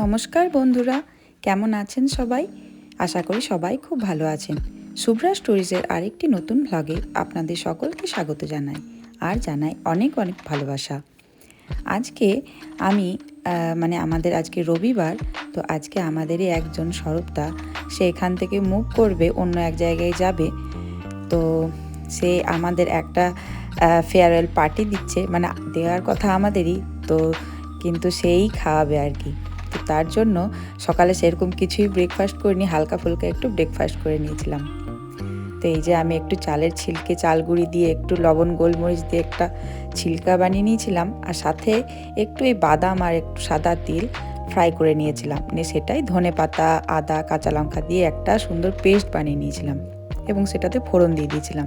নমস্কার বন্ধুরা, কেমন আছেন সবাই? আশা করি সবাই খুব ভালো আছেন। শুভ্রা স্টোরিজের আরেকটি নতুন ভ্লগে আপনাদের সকলকে স্বাগত জানাই, আর জানাই অনেক অনেক ভালোবাসা। আজকে আমি মানে আমাদের আজকে রবিবার, তো আজকে আমাদেরই একজন স্বরূপদা সে এখান থেকে মুভ করবে, অন্য এক জায়গায় যাবে। তো সে আমাদের একটা ফেয়ারওয়েল পার্টি দিচ্ছে মানে দেওয়ার কথা আমাদেরই, তো কিন্তু সেই খাওয়াবে আর কি। তো তার জন্য সকালে সেরকম কিছুই ব্রেকফাস্ট করিনি, হালকা ফুলকা একটু ব্রেকফাস্ট করে নিয়েছিলাম। তো এই যে আমি একটু চালের ছিলকে চালগুড়ি দিয়ে একটু লবণ, গোলমরিচ দিয়ে একটা ছিলকা বানিয়ে নিয়েছিলাম আর সাথে একটু এই বাদাম আর একটু সাদা তিল ফ্রাই করে নিয়েছিলাম। নিয়ে সেটাই ধনে পাতা, আদা, কাঁচা লঙ্কা দিয়ে একটা সুন্দর পেস্ট বানিয়ে নিয়েছিলাম এবং সেটাতে ফোড়ন দিয়ে দিয়েছিলাম।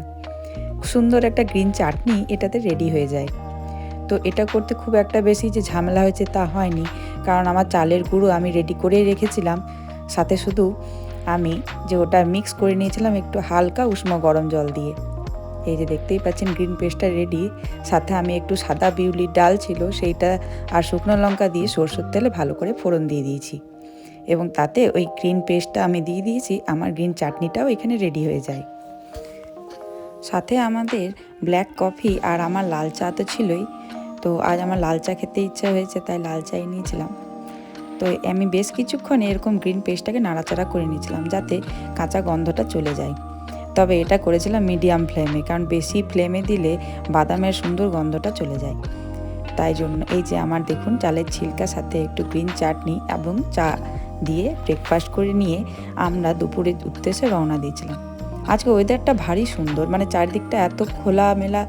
সুন্দর একটা গ্রিন চাটনি এটাতে রেডি হয়ে যায়। তো এটা করতে খুব একটা বেশি যে ঝামেলা হয়েছে তা হয়নি। কারণ আমার চালের গুঁড়ো আমি রেডি করেই রেখেছিলাম। সাথে শুধু আমি যে ওটা মিক্স করে নিয়েছিলাম একটু হালকা উষ্ণ গরম জল দিয়ে। এই যে দেখতেই পাচ্ছেন গ্রিন পেস্টটা রেডি সাথে আমি একটু সাদা বিউলির ডাল ছিল, সেইটা আর শুকনো লঙ্কা দিয়ে সরষের তেলে ভালো করে ফোড়ন দিয়ে দিয়েছি। এবং তাতে ওই গ্রিন পেস্টটা আমি দিয়ে দিয়েছি, আমার গ্রিন চাটনিটাও এখানে রেডি হয়ে যায়। সাথে আমাদের ব্ল্যাক কফি আর আমার লাল চা তো ছিলই। তো আজ আমার লাল চা খেতে ইচ্ছা হয়েছে, তাই লাল চাই নিয়েছিলাম। তো আমি বেশ কিছুক্ষণ এরকম গ্রিন পেস্টটাকে নাড়াচাড়া করে নিয়েছিলাম যাতে কাঁচা গন্ধটা চলে যায়। তবে এটা করেছিলাম মিডিয়াম ফ্লেমে কারণ বেশি ফ্লেমে দিলে বাদামের সুন্দর গন্ধটা চলে যায়। তাই জন্য এই যে আমার দেখুন চালের ছিলকা সাথে একটু গ্রিন চাটনি এবং চা দিয়ে ব্রেকফাস্ট করে নিয়ে আমরা দুপুরের উদ্দেশ্যে রওনা দিয়েছিলাম। আজকে ওয়েদারটা ভারী সুন্দর মানে চারদিকটা এত খোলা মেলা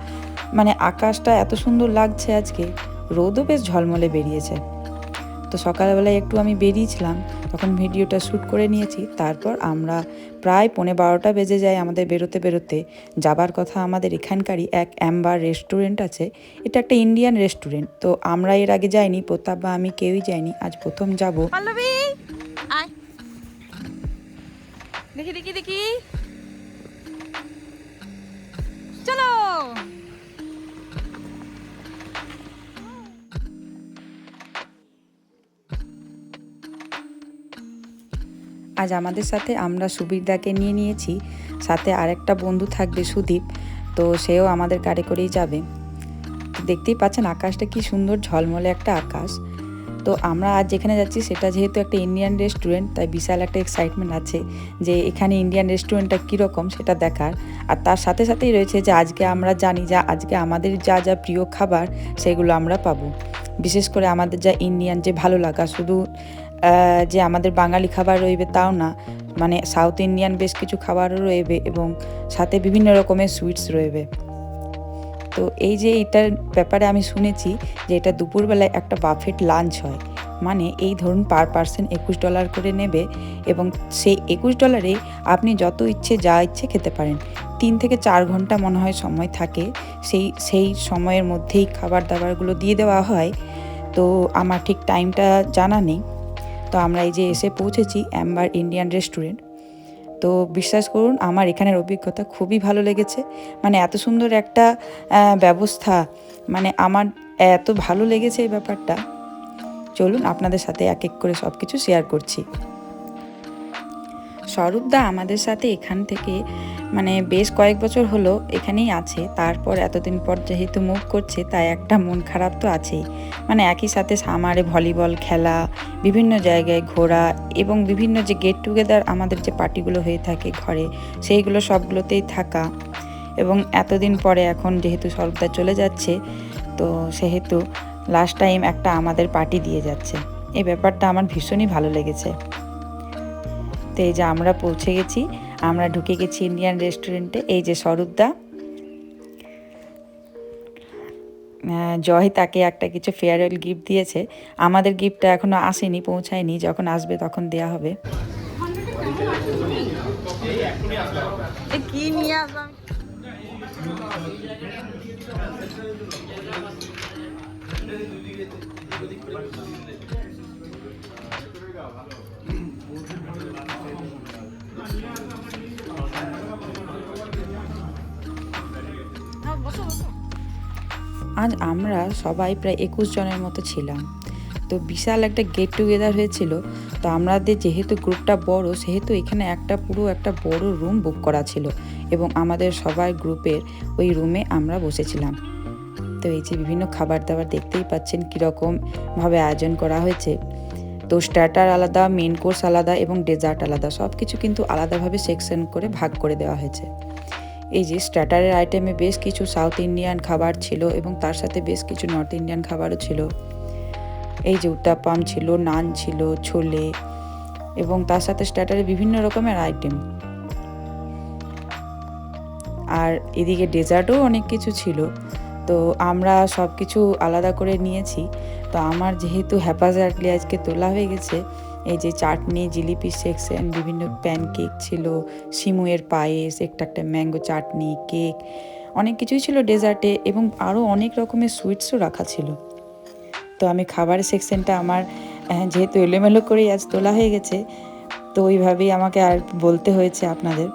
মানে আকাশটা এত সুন্দর লাগছে আজকে। রোদও বেশ ঝলমলে বেরিয়েছে। তো সকালবেলায় একটু আমি বেরিয়েছিলাম, তখন ভিডিওটা শ্যুট করে নিয়েছি। তারপর আমরা প্রায় পৌনে বারোটা বেজে যায় আমাদের বেরোতে বেরোতে। যাবার কথা আমাদের এখানকারই এক অ্যাম্বার রেস্টুরেন্ট আছে। এটা একটা ইন্ডিয়ান রেস্টুরেন্ট তো আমরা এর আগে যাইনি, প্রতাপ বা আমি কেউই যাইনি। আজ প্রথম যাব। দেখি দেখি দেখি। চলো। আজ আমাদের সাথে আমরা সুবিরদাকে নিয়ে নিয়েছি। সাথে আরেকটা বন্ধু থাকবে সুদীপ, তো সেও আমাদের গাড়ি করেই যাবে। দেখতেই পাচ্ছেন আকাশটা কি সুন্দর, ঝলমলে একটা আকাশ। তো আমরা আজ যেখানে যাচ্ছি সেটা যেহেতু একটা ইন্ডিয়ান রেস্টুরেন্ট তাই বিশাল একটা এক্সাইটমেন্ট আছে যে এখানে ইন্ডিয়ান রেস্টুরেন্টটা কীরকম সেটা দেখার। আর তার সাথে সাথেই রয়েছে যে আজকে আমরা জানি যা আজকে আমাদের যা যা প্রিয় খাবার সেগুলো আমরা পাবো। বিশেষ করে আমাদের যা ইন্ডিয়ান যে ভালো লাগা, শুধু যে আমাদের বাঙালি খাবার রইবে তাও না। মানে সাউথ ইন্ডিয়ান বেশ কিছু খাবারও রয়েবে এবং সাথে বিভিন্ন রকমের সুইটস রয়েবে তো এই যে এটার ব্যাপারে আমি শুনেছি যে এটা দুপুরবেলায় একটা বাফেট লাঞ্চ হয়। মানে এই ধরুন পার পার্সন একুশ ডলার করে নেবে এবং সেই একুশ ডলারে আপনি যত ইচ্ছে যা ইচ্ছে খেতে পারেন। তিন থেকে চার ঘণ্টা মনে হয় সময় থাকে। সেই সেই সময়ের মধ্যেই খাবার দাবারগুলো দিয়ে দেওয়া হয়। তো আমার ঠিক টাইমটা জানা নেই। তো আমরা এই যে এসে পৌঁছেছি অ্যাম্বার ইন্ডিয়ান রেস্টুরেন্ট তো বিশ্বাস করুন, আমার এখানের অভিজ্ঞতা খুবই ভালো লেগেছে। মানে এত সুন্দর একটা ব্যবস্থা মানে আমার এত ভালো লেগেছে এই ব্যাপারটা। চলুন আপনাদের সাথে এক এক করে সব কিছু শেয়ার করছি। স্বরূপদা আমাদের সাথে এখান থেকে মানে বেশ কয়েক বছর হলো এখানেই আছে। তারপর এতদিন পর যেহেতু মুভ করছে, তাই একটা মন খারাপ তো আছেই। মানে একই সাথে সামারে ভলিবল, খেলা, বিভিন্ন জায়গায় ঘোরা এবং বিভিন্ন যে গেট টুগেদার আমাদের যে পার্টিগুলো হয়ে থাকে ঘরে, সেইগুলো সবগুলোতেই থাকা। এবং এতদিন পরে এখন যেহেতু স্বরূপদা চলে যাচ্ছে, তো সেহেতু লাস্ট টাইম একটা আমাদের পার্টি দিয়ে যাচ্ছে। এই ব্যাপারটা আমার ভীষণই ভালো লেগেছে। তো এই যে আমরা পৌঁছে গেছি, আমরা ঢুকে গেছি ইন্ডিয়ান রেস্টুরেন্টে এই যে স্বরূপদা জয় তাকে একটা কিছু ফেয়ারওয়েল গিফট দিয়েছে। আমাদের গিফটটা এখনও আসেনি, পৌঁছায়নি। যখন আসবে তখন দেয়া হবে। কি নিয়ে আসলাম আজ আমরা সবাই প্রায় একুশ জনের মতো ছিলাম। তো বিশাল একটা গেট টুগেদার হয়েছিল। তো আমাদের যেহেতু গ্রুপটা বড়, সেহেতু এখানে একটা পুরো একটা বড় রুম বুক করা ছিল এবং আমাদের সবার গ্রুপের ওই রুমে আমরা বসেছিলাম। তো এই যে বিভিন্ন খাবার দাবার দেখতেই পাচ্ছেন কীরকমভাবে আয়োজন করা হয়েছে। তো স্টার্টার আলাদা মেন কোর্স আলাদা এবং ডেজার্ট আলাদা। সব কিছু কিন্তু আলাদাভাবে সেকশন করে ভাগ করে দেওয়া হয়েছে। এই যে স্টার্টারের আইটেমে বেশ কিছু সাউথ ইন্ডিয়ান খাবার ছিল এবং তার সাথে বেশ কিছু নর্থ ইন্ডিয়ান খাবারও ছিল। এই যে উত্তাপাম ছিল, নান ছিল, ছোলে এবং তার সাথে স্টার্টারে বিভিন্ন রকমের আইটেম। আর এদিকে ডেজার্টও অনেক কিছু ছিল। তো আমরা সব কিছু আলাদা করে নিয়েছি। তো আমার যেহেতু হ্যাপাজার্টলি আজকে তোলা হয়ে গেছে, এই যে চাটনি, জিলিপি সেকশন, বিভিন্ন প্যানকেক ছিল সিমুয়ের পায়েস, একটা একটা ম্যাঙ্গো চাটনি কেক অনেক কিছুই ছিল ডেজার্টে এবং আরও অনেক রকমের সুইটসও রাখা ছিল। তো আমি খাবার সেকশনটা আমার যেহেতু এলোমেলো করেই আজ তোলা হয়ে গেছে, তো ওইভাবেই আমাকে আর বলতে হয়েছে আপনাদের।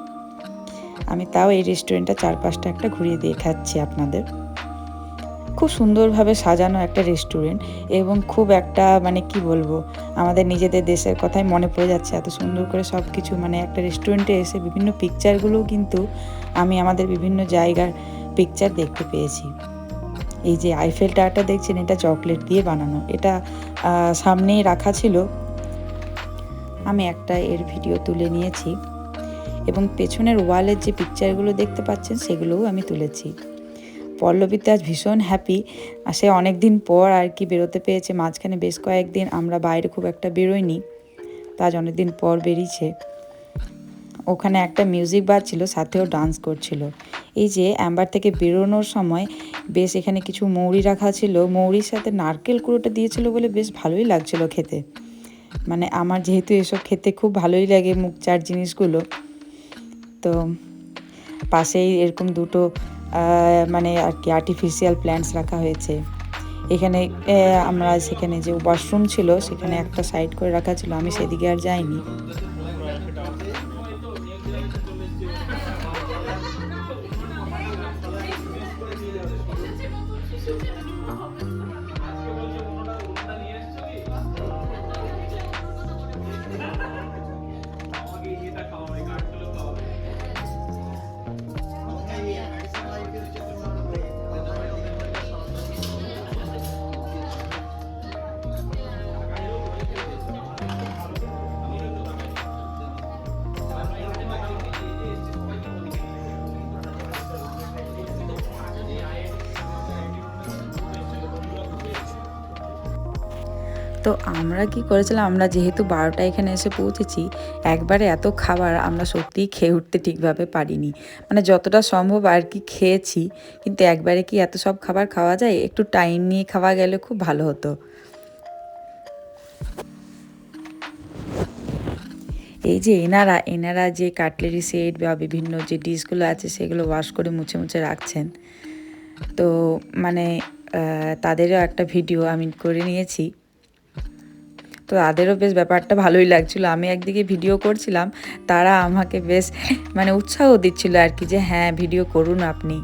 আমি তাও এই রেস্টুরেন্টটা চার পাঁচটা একটা ঘুরিয়ে দেখাচ্ছি আপনাদের। খুব সুন্দরভাবে সাজানো একটা রেস্টুরেন্ট এবং খুব একটা মানে কি বলব, আমাদের নিজেদের দেশের কথাই মনে পড়ে যাচ্ছে। এত সুন্দর করে সব কিছু মানে একটা রেস্টুরেন্টে এসে বিভিন্ন পিকচারগুলোও কিন্তু আমি আমাদের বিভিন্ন জায়গার পিকচার দেখতে পেয়েছি। এই যে আইফেল টাওয়ারটা দেখছেন, এটা চকলেট দিয়ে বানানো। এটা সামনেই রাখা ছিল। আমি একটা এর ভিডিও তুলে নিয়েছি এবং পেছনের ওয়ালের যে পিকচারগুলো দেখতে পাচ্ছেন, সেগুলোও আমি তুলেছি। পল্লবীতে আজ ভীষণ হ্যাপি আর সে অনেক দিন পর আর কি বেরোতে পেয়েছে মাঝখানে বেশ কয়েকদিন আমরা বাইরে খুব একটা বেরোইনি। তা আজ অনেকদিন পর বেরিয়েছে। ওখানে একটা মিউজিক বাজছিল সাথেও ডান্স করছিল। এই যে অ্যাম্বার থেকে বেরোনোর সময় বেশ এখানে কিছু মৌরি রাখা ছিল। মৌরির সাথে নারকেল কুড়োটা দিয়েছিল বলে বেশ ভালোই লাগছিল খেতে। মানে আমার যেহেতু এসব খেতে খুব ভালোই লাগে মুখ চার জিনিসগুলো, তো পাশেই এরকম দুটো মানে আর কি আর্টিফিশিয়াল প্ল্যান্টস রাখা হয়েছে। এখানে আমরা সেখানে যে ওয়াশরুম ছিল, সেখানে একটা সাইড করে রাখা ছিল। আমি সেদিকে আর যাইনি। তো আমরা কি করেছিলাম? আমরা যেহেতু বারোটা এখানে এসে পৌঁছেছি, একবারে এত খাবার আমরা সত্যিই খেয়ে উঠতে ঠিকভাবে পারিনি। মানে যতটা সম্ভব আর কি খেয়েছি, কিন্তু একবারে কি এত সব খাবার খাওয়া যায়? একটু টাইম নিয়ে খাওয়া গেলে খুব ভালো হতো। এই যে এনারা এনারা যে কাটলেরি সেট বা বিভিন্ন যে ডিশগুলো আছে, সেগুলো ওয়াশ করে মুছে মুছে রাখছেন। তো মানে তাদেরও একটা ভিডিও আমি করে নিয়েছি। তো তাদেরও বেশ ব্যাপারটা ভালোই লাগছিল। আমি একদিকে ভিডিও করছিলাম, তারা আমাকে বেশ মানে উৎসাহ দিচ্ছিল আর কি যে হ্যাঁ ভিডিও করুন আপনি।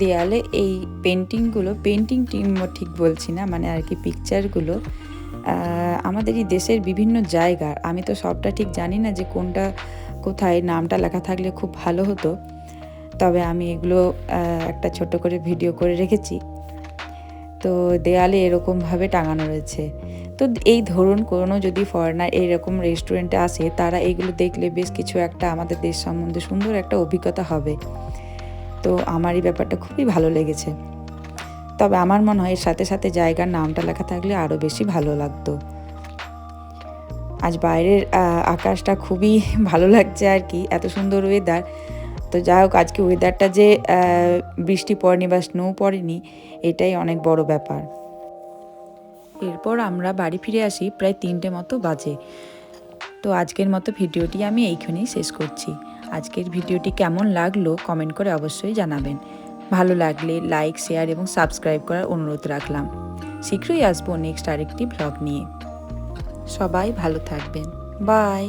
দেয়ালে এই পেন্টিংগুলো পেন্টিং ঠিক বলছি না মানে আর কি পিকচারগুলো আমাদের এই দেশের বিভিন্ন জায়গার আমি তো সবটা ঠিক জানি না যে কোনটা কোথায় নামটা লেখা থাকলে খুব ভালো হতো। তবে আমি এগুলো একটা ছোট করে ভিডিও করে রেখেছি। তো দেয়ালে এরকমভাবে টাঙানো রয়েছে। তো এই ধরুন কোনো যদি ফরেনার এইরকম রেস্টুরেন্টে আসে, তারা এইগুলো দেখলে বেশ কিছু একটা আমাদের দেশ সম্বন্ধে সুন্দর একটা অভিজ্ঞতা হবে। তো আমার এই ব্যাপারটা খুবই ভালো লেগেছে। তবে আমার মনে হয় এর সাথে সাথে জায়গার নামটা লেখা থাকলে আরও বেশি ভালো লাগতো। আজ বাইরের আকাশটা খুবই ভালো লাগছে আর কি। এত সুন্দর ওয়েদার তো যাই হোক, আজকে ওয়েদারটা যে বৃষ্টি পড়েনি বা স্নো পড়েনি, এটাই অনেক বড় ব্যাপার। এরপর আমরা বাড়ি ফিরে আসি প্রায় তিনটে মতো বাজে। তো আজকের মতো ভিডিওটি আমি এইখানেই শেষ করছি। আজকের ভিডিওটি কেমন লাগল কমেন্ট করে অবশ্যই জানাবেন। ভালো লাগলে লাইক শেয়ার এবং সাবস্ক্রাইব করার অনুরোধ রাখলাম। শীঘ্রই আসব নেক্সট আরেকটি ব্লগ নিয়ে। সবাই ভালো থাকবেন। বাই